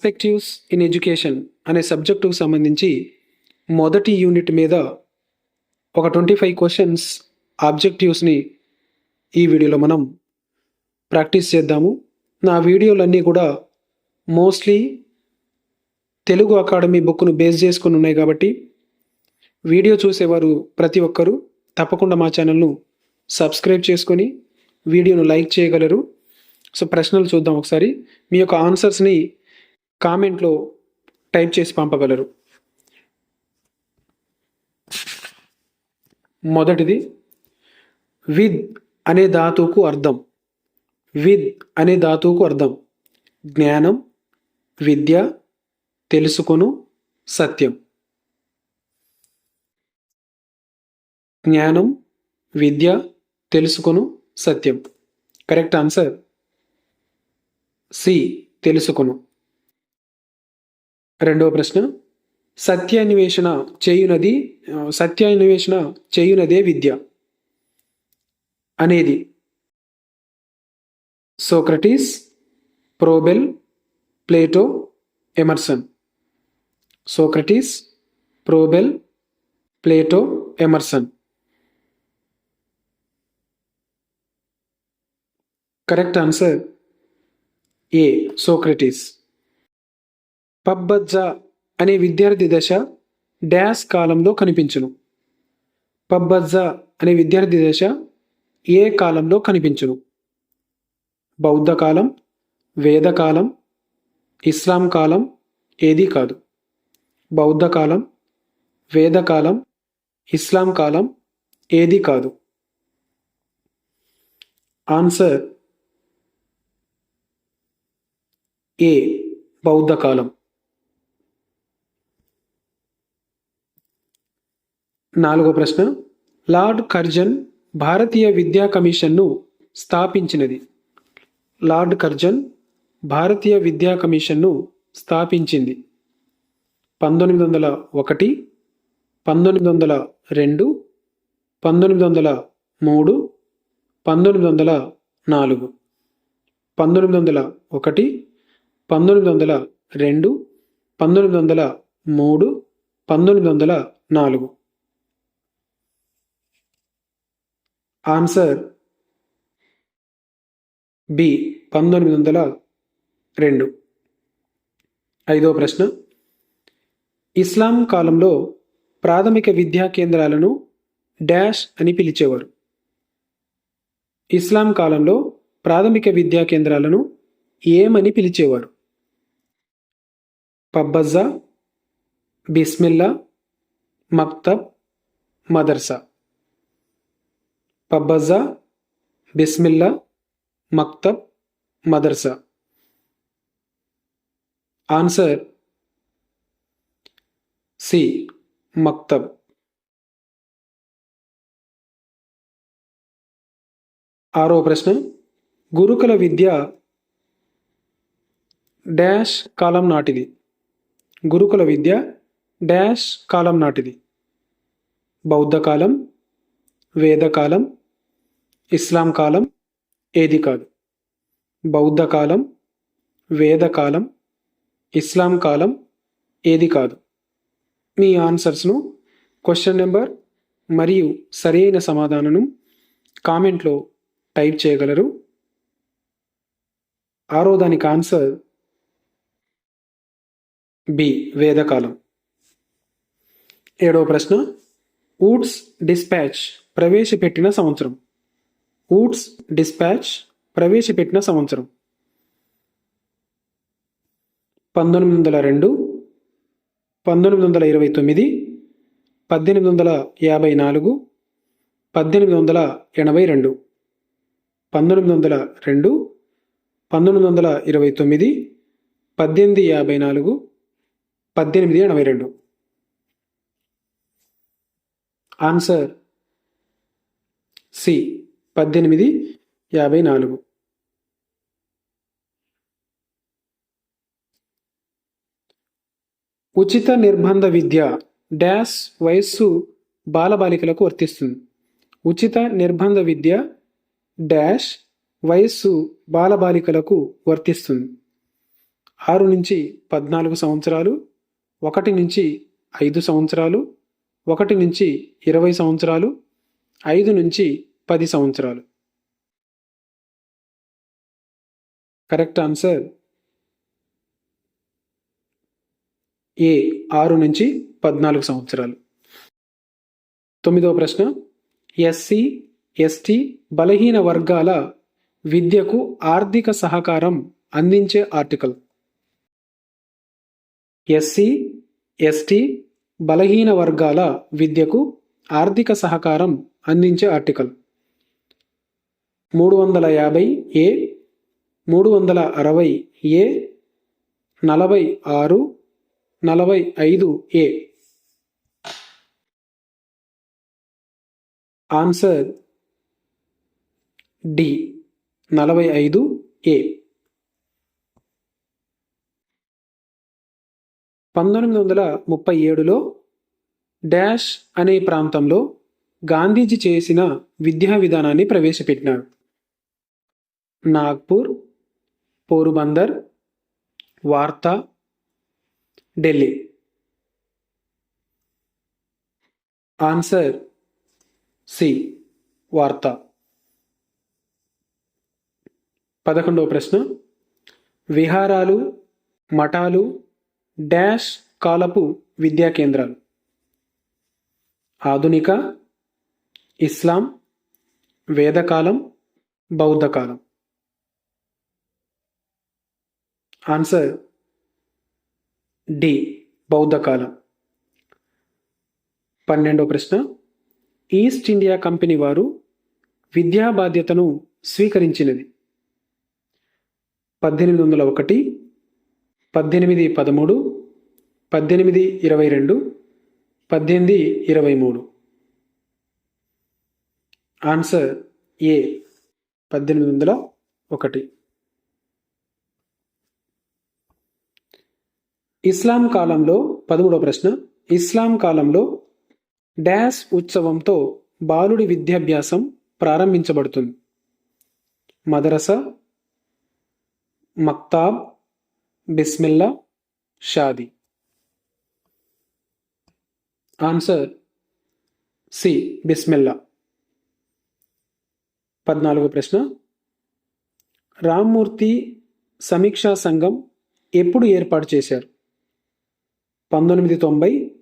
Perspectives in education అనే సబ్జెక్టుకు సంబంధించి మొదటి యూనిట్ మీద ఒక ట్వంటీ ఫైవ్ క్వశ్చన్స్ ఆబ్జెక్టివ్స్ని ఈ వీడియోలో మనం ప్రాక్టీస్ చేద్దాము. నా వీడియోలన్నీ కూడా మోస్ట్లీ తెలుగు అకాడమీ బుక్ను బేస్ చేసుకుని ఉన్నాయి కాబట్టి వీడియో చూసేవారు ప్రతి ఒక్కరూ తప్పకుండా మా ఛానల్ను సబ్స్క్రైబ్ చేసుకొని వీడియోను లైక్ చేయగలరు. సో ప్రశ్నలు చూద్దాం ఒకసారి. మీ యొక్క ఆన్సర్స్ని కామెంట్లో టైప్ చేసి పంపగలరు. మొదటిది విద్ అనే ధాతువుకు అర్థం. విద్ అనే ధాతువుకు అర్థం. జ్ఞానం విద్య తెలుసుకొను సత్యం. జ్ఞానం విద్య తెలుసుకొను సత్యం. Correct answer? సి తెలుసుకొను. రెండవ ప్రశ్న. సత్యాన్వేషణ చేయునది సత్యాన్వేషణ చేయునదే విద్య అనేది Socrates Froebel Plato Emerson. Socrates Froebel Plato Emerson. Correct answer A Socrates. పబ్బజ్జ అనే విద్యార్థి దశ డ్యాష్ కాలంలో కనిపించును. పబ్బజ్జ అనే విద్యార్థి దశ ఏ కాలంలో కనిపించును? బౌద్ధ కాలం వేదకాలం ఇస్లాం కాలం ఏదీ కాదు. బౌద్ధ కాలం వేదకాలం ఇస్లాం కాలం ఏదీ కాదు. ఆన్సర్ ఏ బౌద్ధ కాలం. నాలుగో ప్రశ్న. లార్డ్ కర్జన్ భారతీయ విద్యా కమిషన్ను స్థాపించినది. లార్డ్ కర్జన్ భారతీయ విద్యా కమిషన్ను స్థాపించింది. పంతొమ్మిది వందల ఒకటి పంతొమ్మిది వందల రెండు పంతొమ్మిది వందల మూడు పంతొమ్మిది వందల నాలుగు. పంతొమ్మిది వందల ఒకటి పంతొమ్మిది వందల రెండు పంతొమ్మిది వందల మూడు పంతొమ్మిది వందల నాలుగు. ఆన్సర్ బి పంతొమ్మిది వందల రెండు. ఐదో ప్రశ్న. ఇస్లాం కాలంలో ప్రాథమిక విద్యా కేంద్రాలను డాష్ అని పిలిచేవారు. ఇస్లాం కాలంలో ప్రాథమిక విద్యా కేంద్రాలను ఏమని పిలిచేవారు. పబ్బజ్జా బిస్మిల్లా మక్తబ్ మదర్సా. పబ్బజా బిస్మిల్లా మక్తబ్ మదర్సా. ఆన్సర్ సి మక్తబ్. ఆరో ప్రశ్న. గురుకుల విద్య డాష్ కాలం నాటిది. గురుకుల విద్య డాష్ కాలం నాటిది. బౌద్ధకాలం వేదకాలం ఇస్లాం కాలం ఏది కాదు. బౌద్ధ కాలం వేదకాలం ఇస్లాం కాలం ఏది కాదు. మీ ఆన్సర్స్ను క్వశ్చన్ నెంబర్ మరియు సరైన సమాధానం కామెంట్లో టైప్ చేయగలరు. ఆరో దానికి ఆన్సర్ బి వేదకాలం ఏడవ ప్రశ్న ఊడ్స్ డిస్పాచ్ ప్రవేశపెట్టిన సంవత్సరం. ఊడ్స్ డిస్పాచ్ ప్రవేశపెట్టిన సంవత్సరం. పంతొమ్మిది వందల రెండు పంతొమ్మిది వందల ఇరవై తొమ్మిది పద్దెనిమిది వందల యాభై నాలుగు పద్దెనిమిది వందల ఎనభై రెండు. పంతొమ్మిది వందల రెండు పంతొమ్మిది వందల ఇరవై తొమ్మిది పద్దెనిమిది యాభై నాలుగు పద్దెనిమిది ఎనభై రెండు. ఆన్సర్ సి పద్దెనిమిది యాభై నాలుగు. ఉచిత నిర్బంధ విద్య డాష్ వయస్సు బాలబాలికలకు వర్తిస్తుంది. ఉచిత నిర్బంధ విద్య డాష్ వయస్సు బాలబాలికలకు వర్తిస్తుంది. ఆరు నుంచి పద్నాలుగు సంవత్సరాలు ఒకటి నుంచి ఐదు సంవత్సరాలు ఒకటి నుంచి ఇరవై సంవత్సరాలు ఐదు నుంచి పది సంవత్సరాలు. Correct answer? ఏ ఆరు నుంచి పద్నాలుగు సంవత్సరాలు. తొమ్మిదవ ప్రశ్న. ఎస్సి ఎస్టీ బలహీన వర్గాల విద్యకు ఆర్థిక సహకారం అందించే ఆర్టికల్. ఎస్సి ఎస్టీ బలహీన వర్గాల విద్యకు ఆర్థిక సహకారం అందించే ఆర్టికల్. మూడు వందల యాభై ఏ మూడు వందల అరవై ఏ నలభై ఆరు నలభై ఐదు ఏ. ఆన్సర్ డి నలభై ఐదు ఏ. పంతొమ్మిది వందల ముప్పై ఏడులో డాష్ అనే ప్రాంతంలో గాంధీజీ చేసిన విద్యా విధానాన్ని ప్రవేశపెట్టినాడు. నాగ్పూర్ పోరుబందర్ వార్తా ఢిల్లీ. ఆన్సర్ సి వార్త. పదకొండవ ప్రశ్న. విహారాలు మఠాలు డాష్ కాలపు విద్యా కేంద్రాలు. ఆధునిక ఇస్లాం వేదకాలం బౌద్ధకాలం. Answer D బౌద్ధకాలం. పన్నెండవ ప్రశ్న. ఈస్ట్ ఇండియా కంపెనీ వారు విద్యా బాధ్యతను స్వీకరించినది. పద్దెనిమిది వందల ఒకటి పద్దెనిమిది పదమూడు పద్దెనిమిది ఇరవై రెండు పద్దెనిమిది ఇరవై మూడు. ఆన్సర్ ఏ పద్దెనిమిది వందల ఒకటి. ఇస్లాం కాలంలో పదమూడవ ప్రశ్న ఇస్లాం కాలంలో డాష్ ఉత్సవంతో బాలుడి విద్యాభ్యాసం ప్రారంభించబడుతుంది. మదరస మక్తాబ్ బిస్మిల్లా షాది. ఆన్సర్ సి బిస్మిల్లా. పద్నాలుగు ప్రశ్న రామ్మూర్తి సమీక్షా సంఘం ఎప్పుడు ఏర్పాటు చేశారు? పంతొమ్మిది తొంభై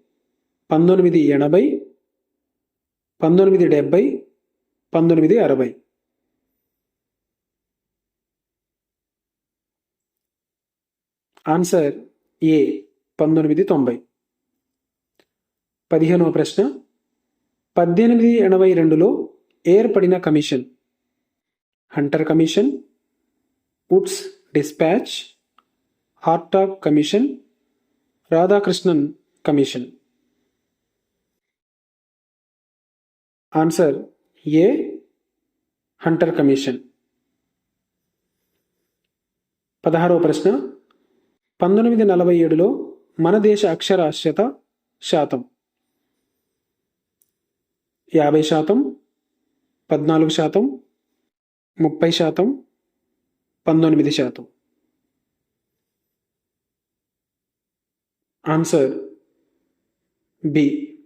పంతొమ్మిది ఎనభై పంతొమ్మిది డెబ్భై పంతొమ్మిది అరవై. ఆన్సర్ ఏ పంతొమ్మిది తొంభై. పదిహేనవ ప్రశ్న. పద్దెనిమిది ఎనభై రెండులో ఏర్పడిన commission. Hunter commission Woods dispatch Hartog commission Radhakrishnan commission. Answer A Hunter commission? పదహారవ ప్రశ్న పంతొమ్మిది నలభై ఏడులో మన దేశ అక్షరాస్యత శాతం. యాభై శాతం పద్నాలుగు శాతం ముప్పై శాతం పంతొమ్మిది శాతం. ఆన్సర్ బి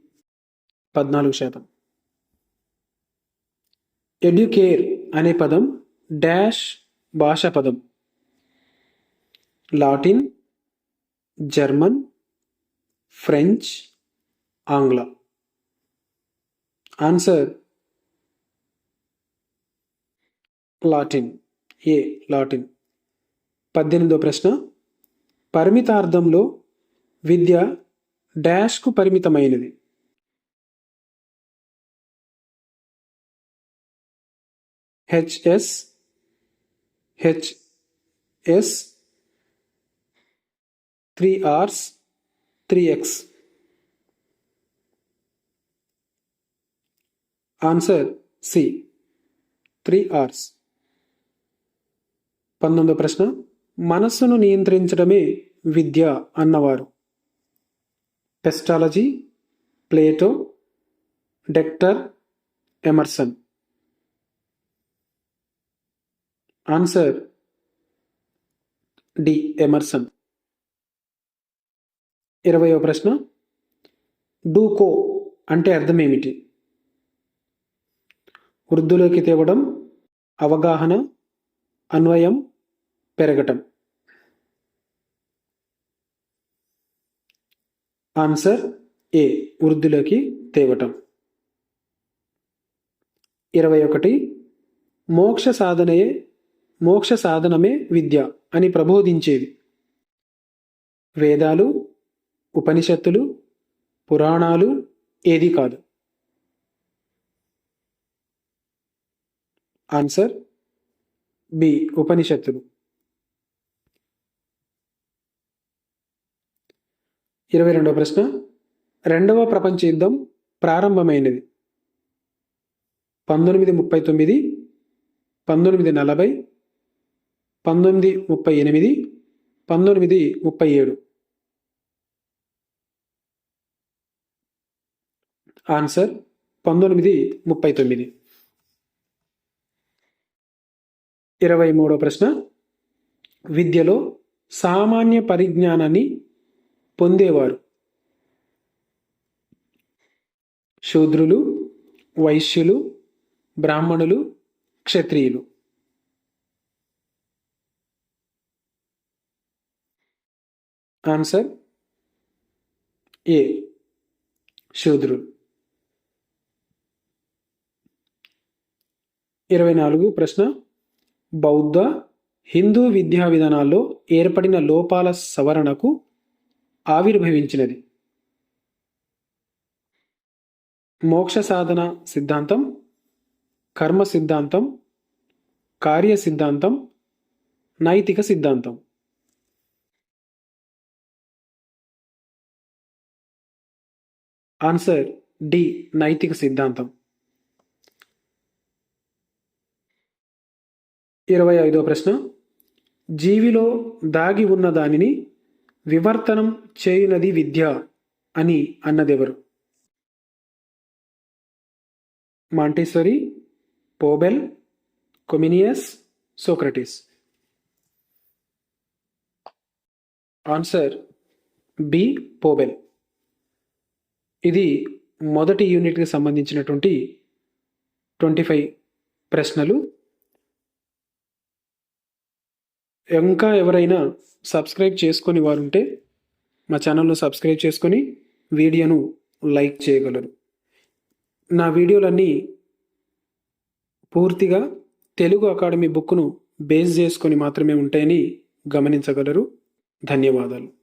పద్నాలుగు శాతం. ఎడ్యుకేర్ అనే పదం డాష్ భాషా పదం. లాటిన్ జర్మన్ ఫ్రెంచ్ ఆంగ్ల. Answer Latin A Latin. పద్దెనిమిదో ప్రశ్న పరిమితార్థంలో విద్య డాష్కు పరిమితమైనది. HS HS three Rs three Xs. Answer C three Rs. పంతొమ్మిదో ప్రశ్న మనస్సును నియంత్రించడమే విద్య అన్నవారు. Pestalozzi Plato Dexter Emerson answer D Emerson ఇరవయో ప్రశ్న. డూకో అంటే అర్థం ఏమిటి వృద్ధులోకి తేవడం అవగాహన అన్వయం పెరగటం. ఆన్సర్ ఏ వృద్ధిలోకి తేవటం. ఇరవై ఒకటి మోక్ష సాధనయే మోక్ష సాధనమే విద్య అని ప్రబోధించేవి వేదాలు ఉపనిషత్తులు పురాణాలు ఏది కాదు. ఆన్సర్ బి ఉపనిషత్తులు. ఇరవై రెండవ ప్రశ్న. రెండవ ప్రపంచ యుద్ధం ప్రారంభమైనది. పంతొమ్మిది ముప్పై తొమ్మిది పంతొమ్మిది నలభై పంతొమ్మిది ముప్పై ఎనిమిది పంతొమ్మిది ముప్పై ఏడు. ఆన్సర్ పంతొమ్మిది ముప్పై తొమ్మిది. ఇరవై మూడో ప్రశ్న. విద్యలో సామాన్య పరిజ్ఞానాన్ని పొందేవారు. శూద్రులు వైశ్యులు బ్రాహ్మణులు క్షత్రియులు. Answer A. శూద్రులు. ఇరవై నాలుగు ప్రశ్న. బౌద్ధ హిందూ విద్యా విధానాల్లో ఏర్పడిన లోపాల సవరణకు ఆవిర్భవించినది. మోక్ష సాధన సిద్ధాంతం కర్మ సిద్ధాంతం కార్య సిద్ధాంతం నైతిక సిద్ధాంతం. ఆన్సర్ డి నైతిక సిద్ధాంతం. ఇరవై ఐదో ప్రశ్న. జీవిలో దాగి ఉన్న దానిని వివర్తనం చేయునది విద్య అని అన్నదెవరు? Montessori Froebel Comenius Socrates. Answer B Froebel. ఇది మొదటి యూనిట్కి సంబంధించినటువంటి ట్వంటీ ఫైవ్ ప్రశ్నలు. ఇంకా ఎవరైనా సబ్స్క్రైబ్ చేసుకొని వారు ఉంటే మా ఛానల్ను సబ్స్క్రైబ్ చేసుకొని వీడియోను లైక్ చేయగలరు. నా వీడియోలన్నీ పూర్తిగా తెలుగు అకాడమీ బుక్ను బేస్ చేసుకొని మాత్రమే ఉంటాయని గమనించగలరు. ధన్యవాదాలు.